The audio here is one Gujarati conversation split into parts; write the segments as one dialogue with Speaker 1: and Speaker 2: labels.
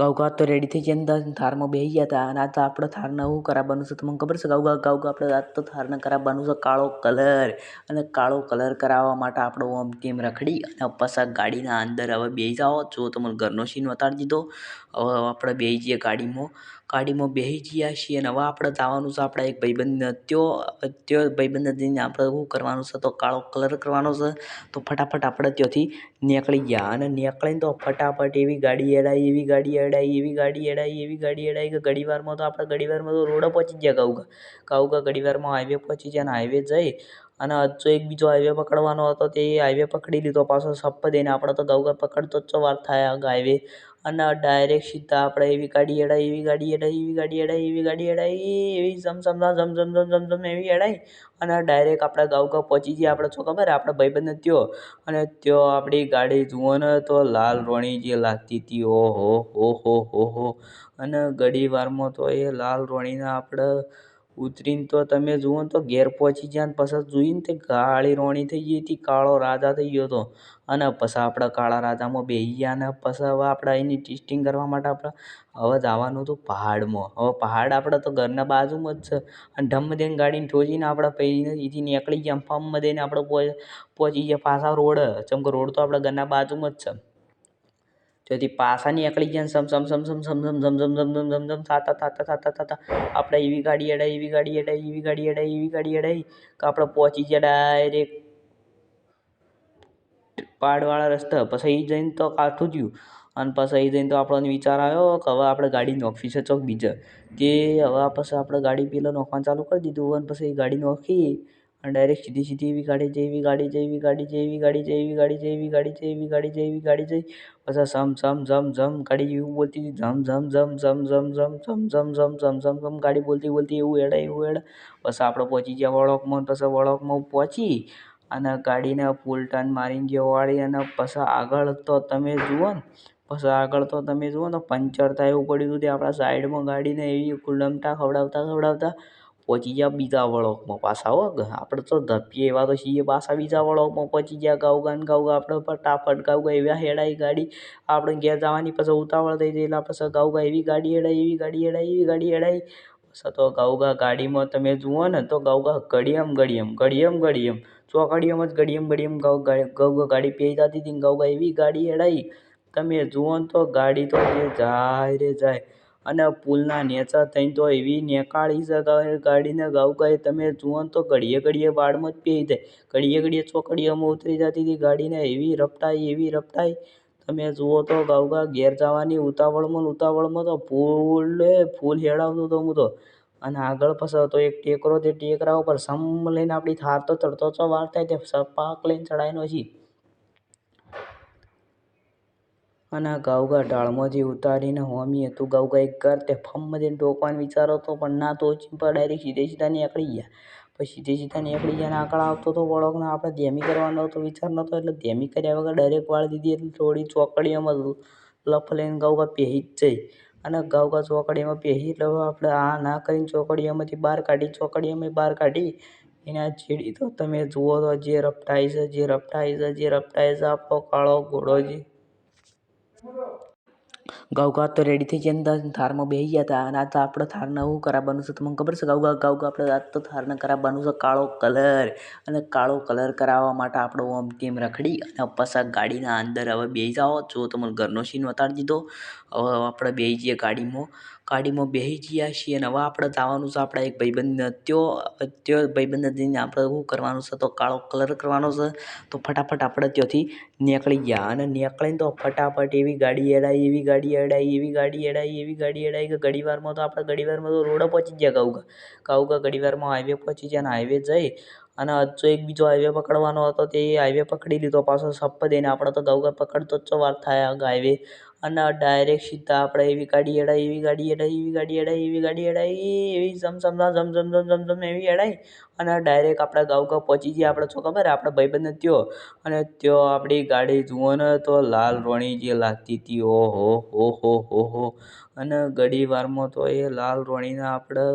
Speaker 1: ગાઉગા તો રેડી થઈ ગયા થારમાં બેસી ગયા હતા અને આ તો આપણે થારને શું કરાવવાનું છે? તમને ખબર છે ગાઉગા ગાઉગા આપણે આજ તો થારને કરાવવાનું છે કાળો કલર. અને કાળો કલર કરાવવા માટે આપણે ઓમ ટીમ રખડી અને પાછા ગાડીના અંદર હવે બેસી જાઓ. જો તમને ઘરનો સીન બતાડી દીધો. હવે આપણે બેસી જઈએ ગાડીમાં. ગાડીમાં બેસી ગયા છીએ અને હવે આપણે જવાનું છે, આપણા એક ભાઈબંધ ત્યો ત્યો ભાઈબંધ જઈને આપણે શું કરવાનું છે, તો કાળો કલર કરવાનો છે, તો ફટાફટ આપણે ત્યાંથી નીકળી ગયા અને નીકળીને તો ફટાફટ એવી ગાડી એડાઈ, એવી ગાડી એડાઈ, એવી ગાડી એડાઈ, એવી ગાડી અડાઈ કે ઘડીવારમાં તો આપણે ઘડીવારમાં તો રોડ પહોંચી ગયા ગાઉગા ગાઉગા ઘડીવારમાં હાઈવે પહોંચી ગયા અને હાઈવે જઈ અને હજુ એક બીજો હાઇવે પકડવાનો હતો તે હાઇવે પકડી લીધો. પાછો સપ્પ દઈને આપણે તો ગાઉગા પકડતો જ વાર થાય હાઇવે અને ડાયરેક સીધા આપણે એવી ગાડી એડાઈ એવી ગાડી એડાઈ એવી ગાડી એડાઈ એવી ગાડી એડાઈ એવી ઝમ જમ ઝમઝમ ઝમ જમ એવી એડાઈ અને ડાયરેક આપણે ગાઉગા પહોંચી ગયા આપણે. શું ખબર આપણે ભાઈબંધ ત્યો. અને ત્યો આપણી ગાડી જુઓ ને તો લાલ રોણી જે લાગતી હતી. ઓહો હો હો હો હો અને ઘડી વારમાં તો એ લાલ રોણીને આપણે ઉતરીને તો તમે જુઓ ને તો ઘેર પહોંચી ગયા ને પછી જોઈને તે કાળી રોણી થઈ ગઈ હતી, કાળો રાજા થઈ ગયો હતો. અને પછી આપણા કાળા રાજામાં બેસી ગયા ને પછી હવે આપણે એની ટેસ્ટિંગ કરવા માટે આપણે હવે જવાનું હતું પહાડમાં. હવે પહાડ આપણે તો ઘરના બાજુમાં જ છે. અને ઢમ દઈને ગાડીને ઠોચીને આપણે પછી અહીંથી નીકળી ગયા ફમ દઈને આપણે પહોંચી ગયા પાછા રોડ. ચમ કે રોડ તો આપણા ઘરના બાજુમાં જ છે. ત્યાંથી પાછા નીકળી ગયા સમ સમ સમ સમ સમ સમ સમ સમ સમ સમ સમ થાતા થાતા થાતા થાતા આપણે એવી ગાડી અડાઈ એવી ગાડી અડાઈ એવી ગાડી અડાઈ એવી ગાડી અડાય કે આપણે પહોંચી ગયા ડાયરેક્ટ પાડવાળા રસ્તા પછી જઈને તો કાઠું થયું અને પછી જઈને તો આપણને વિચાર આવ્યો કે હવે આપણે ગાડી નોખવી છે ચોક બીજે તે હવે પછી આપણે ગાડી પેલા નોખવાનું ચાલુ કરી દીધું અને પછી ગાડી નોખી ડાયરેક્ટ સીધી સીધી એવી ગાડી જઈ એવી ગાડી જઈ એવી ગાડી જઈ એવી ગાડી જઈ એવી ગાડી જઈ એવી ગાડી જઈ એવી ગાડી જઈ એવી ગાડી જઈ પછી સમ સમ ઝમ ઝમ ગાડી એવું બોલતી હતી ઝમ ઝમ ઝમ ઝમ ઝમ ઝમ ઝમ ઝમ ઝમ ઝમ ઝમ ઝમ ગાડી બોલતી બોલતી એવું એડા એવું એડા પછી આપણે પહોંચી ગયા વળોકમાં પછી વળોકમાં પહોંચી અને ગાડીને ફૂલ ટર્ન મારીને ગયો વાળી અને પછી આગળ તો તમે જુઓ ને પછી આગળ તો તમે જુઓ ને પંચર થાય એવું પડ્યું હતું આપણા સાઈડમાં ગાડીને એવી કુલમટા ખવડાવતા ખવડાવતા પહોંચી ગયા બીજા વળોકમાં પાછા હો. આપણે તો ધપીએ એવા તો છીએ પાછા બીજા વળોકમાં પહોંચી ગયા ગાઉગા ને ગાઉગા આપણે ફટાફટ ગાઉગા એવા હેડાઈ ગાડી. આપણે ઘેર જવાની પછી ઉતાવળ થઈ ગઈ એટલે પછી ગાઉગા એવી ગાડી એડાઈ એવી ગાડી એડાઈ એવી ગાડી એડાઈ પછી તો ગાઉગા ગાડીમાં તમે જુઓ ને તો ગાઉગા ઘડીએમ ઘડિયમ ઘડિયમ ઘડિયમ. ચોકડીઓમ જ ઘડીએમ ગાઉ ગાઉગા ગાડી પી જતી હતી ગાઉગા એવી ગાડી એડાઈ તમે જુઓ ને તો ગાડી તો જાય રે જાય. અને પુલના નેચા થઈને તો એવી નેકાળી છે ગાડીને ગાઉગાએ તમે જુઓ તો ઘડીએ ઘડીએ વાડમાં જ પી જાય. ઘડીએ ઘડીએ ચોકડીઓમાં ઉતરી જતી હતી, ગાડીને એવી રપટાઈ એવી રપટાઈ. તમે જુઓ તો ગાઉગા ઘેર જવાની ઉતાવળમાં ઉતાવળમાં તો ફૂલે ફૂલ હેડાવતો હતો હું તો. અને આગળ પછી તો એક ટેકરો, તે ટેકરા ઉપર સમ લઈને આપણી થાર તો ચડતો ચો વાર થાય, તે સપાક લઈને ચડાવીને પછી અને ગાઉગા ઢાળમાંથી ઉતારીને હોમી હતું, ગાઉગા એક ઘર તે ફમ ટોકવાનો વિચાર હતો, પણ ના તો ચીંપા ડાયરેક્ટ સીધે સીધા નીકળી ગયા. પછી સીધે સીધા નીકળી ગયા આંકડા આવતો તો વળોકને આપણે ધેમી કરવાનો હતો વિચાર નહોતો, એટલે ધેમી કર્યા વગર ડાયરેક્ટ વાળી દીધી એટલે થોડી ચોકડીઓમાં લફ લઈને ગાઉગા પહેરી જ જઈ. અને ગાઉગા ચોકડીમાં પહેરી એટલે આપણે આ ના કરીને ચોકડીઓમાંથી બહાર કાઢી, ચોકડીઓમાં બહાર કાઢી, એના છેડી તો તમે જુઓ તો જે રપટાઈ છે, જે રપટાઈ છે, જે રપટાઈ છે, આપણો કાળો ઘોડો જે ગાઉગા તો રેડી થઈ ગયા હતા થારમાં બેસી ગયા હતા અને આ તો આપણે થારને શું કરાવવાનું છે. તમને ખબર છે ગાઉગા ગાઉગા આપણે આ તો થારને કરાવવાનું છે, કાળો કલર. અને કાળો કલર કરાવવા માટે આપણે ઓમ ટીમ રખડી અને પછી ગાડીના અંદર હવે બેસી જાઓ. જો તમને ઘરનો સીન વતાડી દીધો. હવે આપણે બેસી જઈએ ગાડીમાં. ગાડીમાં બેસી ગયા છીએ અને હવે આપણે જવાનું છે આપણા એક ભાઈબંધ ત્યો ત્યો ભાઈબંધ જઈને આપણે શું કરવાનું છે? તો કાળો કલર કરવાનો છે. તો ફટાફટ આપણે ત્યાંથી નીકળી ગયા અને નીકળીને તો ફટાફટ એવી ગાડી એડાઈ, એવી ગાડી એડાઈ, એવી ગાડી એડાઈ, એવી ગાડી અડાઈ કે ઘડીવારમાં તો આપણે ઘડીવારમાં તો રોડ પહોંચી ગયા ગાઉગા ગાઉગા ઘડીવારમાં હાઈવે પહોંચી ગયા અને હાઈવે જઈ અને હજુ એક બીજો હાઇવે પકડવાનો હતો તે હાઇવે પકડી લીધો. પાછો સપ્પ દઈને આપણે તો ગાઉગા પકડતો જ વાર થાય હાઇવે અને ડાયરેક્ટ સીધા આપણે એવી ગાડી એડાઈ એવી ગાડી એડાઈ એવી ગાડી એડાઈ એવી ગાડી એડાઈ એવી ઝમઝમ ઝમઝમ જમ એવી એડાઈ અને ડાયરેક આપણે ગાઉગા પહોંચી ગયા આપણે શું ખબર? આપણે ભાઈબંધ ત્યો. અને ત્યો આપણી ગાડી જુઓ ને તો લાલ રોણી જે લાગતી હતી. ઓહો, હો હો હો હો. અને ઘડી વારમાં તો એ લાલ રોણીને આપણે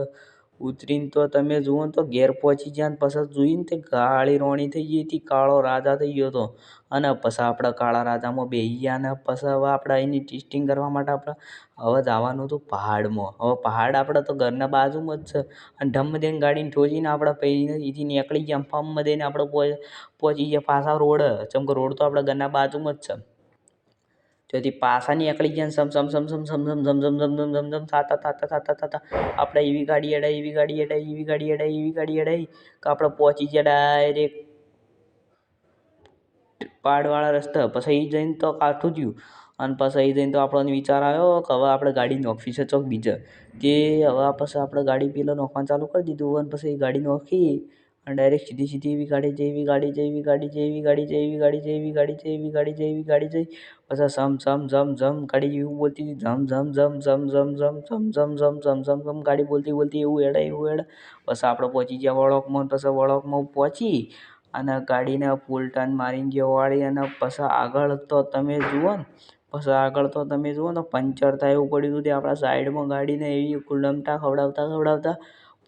Speaker 1: ઉતરીને તો તમે જુઓ ને તો ઘેર પહોંચી ગયા ને પછી જોઈને તે કાળી રોણી થઈ ગઈ હતી, કાળો રાજા થઈ ગયો હતો. અને પછી આપણે કાળા રાજામાં બેસી ગયા ને પછી હવે આપણે એની ટેસ્ટિંગ કરવા માટે આપણે, હવે જવાનું હતું પહાડમાં. હવે પહાડ આપણે તો ઘરના બાજુમાં જ છે. અને ઢમ દઈને ગાડીને ઠોચીને આપણે પછી અહીંથી નીકળી ગયા ફમ દઈને આપણે પહોંચી ગયા પાછા રોડ. ચમ કે રોડ તો આપણા ઘરના બાજુમાં જ છે. ત્યાંથી પાસાની નીકળી ગયા સમ સમ સમ સમ સમ સમ સમ સમ સમ સમ સમ થાતા થાતા થાતા થાતા આપણે એવી ગાડી અડાઈ એવી ગાડી અડાઈ એવી ગાડી અડાઈ એવી ગાડી અડાઈ કે આપણે પહોંચી ગયા ડાયરેક્ટ પાડવાળા રસ્તા પછી જઈને તો કાઠું થયું અને પછી જઈને તો આપણને વિચાર આવ્યો કે હવે આપણે ગાડી નોખવી છે ચોક બીજા તે હવે પછી આપણે ગાડી પેલા નોખવાનું ચાલુ કરી દીધું અને પછી એ ગાડી નોખી અને ડાયરેક્ટ સીધી સીધી એવી ગાડી જઈ એવી ગાડી જઈ એવી ગાડી જઈ એવી ગાડી જઈ એવી ગાડી જઈ એવી ગાડી જઈ એવી ગાડી જઈ એવી ગાડી જઈ પછી સમ સમ સમ સમ ગાડી એવું બોલતી હતી ઝમ ઝમ ઝમ ઝમ ઝમ ઝમ ઝમ ઝમ ઝમ ઝમ ઝમ ઝમ ગાડી બોલતી બોલતી એવું હેડે એવું હેડે પછી આપણે પહોંચી ગયા વળોકમાં પછી વળોકમાં પહોંચી અને ગાડીને ફૂલ ટર્ન મારીને ગયો વાળી અને પછી આગળ તો તમે જુઓ ને પછી આગળ તો તમે જુઓ ને પંચર થાય એવું પડ્યું હતું આપણા સાઈડમાં ગાડીને એવી કુલમટા ખવડાવતા ખવડાવતા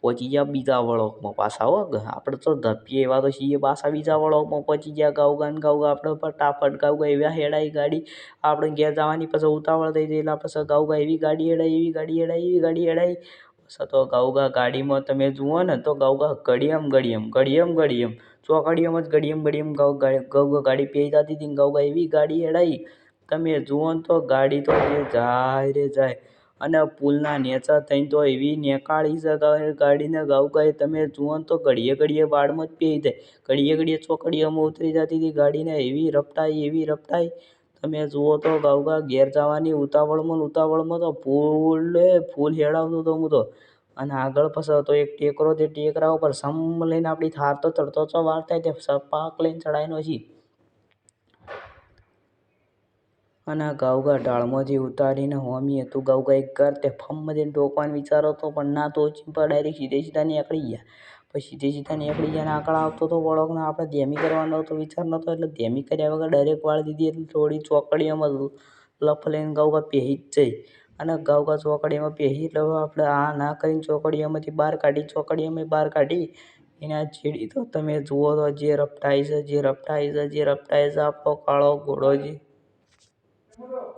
Speaker 1: પહોંચી ગયા બીજા વળોકમાં પાછા, હો. આપણે તો ધપીએ એવા તો છીએ પાછા બીજા વળોકમાં પહોંચી ગયા. ગાઉગા ને ગાઉગા આપણે ફટાફટ ગાઉગા એવા હેડાઈ ગાડી. આપણે ઘેર જવાની પછી ઉતાવળ થઈ એટલે પછી ગાઉગા એવી ગાડી હેડાઈ, એવી ગાડી હેડાઈ, એવી ગાડી હેડાઈ. પછી તો ગાઉગા ગાડીમાં તમે જુઓ ને, તો ગાઉગા ઘડિયમ ઘડિયમ ઘડિયમ ઘડિયમ. ચોકડીઓમાં જ ઘડિયમ ઘડિયમ ગાઉગા ગાડી પેઈ જતી હતી ગાઉગા એવી ગાડી હેડાઈ. તમે જુઓ ને તો ગાડી તો જાય રે જાય. અને પુલના નેચા થઈને તો એવી નેકાળી છે ગાડીને ગાઉગાએ તમે જુઓ તો ઘડીએ ઘડીએ વાડમાં જ પેઈ જાય. ઘડીએ ઘડીએ ચોકડીઓમાં ઉતરી જતી હતી ગાડીને એવી રપટાઈ એવી રપટાઈ. તમે જુઓ તો ગાઉગા ઘેર જવાની ઉતાવળમાં ઉતાવળમાં તો ફૂલ ફૂલ હેડાવતો હતો હું તો. અને આગળ પછી તો એક ટેકરો, તે ટેકરા ઉપર સમ લઈને આપણી થાર તો ચડતો ચો વાર થાય તે સપાક લઈને ચડાવીને પછી અને ગાઉગા ઢાળમાંથી ઉતારીને હોમી હતું, ગાઉગા એક ઘર તે દઈને ટોકવાનો વિચારો હતો, પણ ના તો ચિંપા ડાયરેક્ટ સીધે સીધા નીકળી ગયા. પછી સીધે સીધા નીકળી ગયા ને આંકડા આવતો હતો વળોકને આપણે ધેમી કરવાનો હતો વિચાર નહોતો એટલે ધેમી કર્યા વગર ડાયરેક્ટ વાળી દીધી એટલે થોડી ચોકડીઓમાં લફ લઈને ગાઉગા પહેરી જ જઈ. અને ગાઉગા ચોકડીમાં પહેરી એટલે આપણે આ ના કરીને ચોકડીઓમાંથી બહાર કાઢી, ચોકડીઓમાં બહાર કાઢી, એના છેડી તો તમે જુઓ તો જે રપટાઈ છે, જે રપટાઈ છે, જે રપટાઈ છે, આપણો કાળો ઘોડો જે Muro.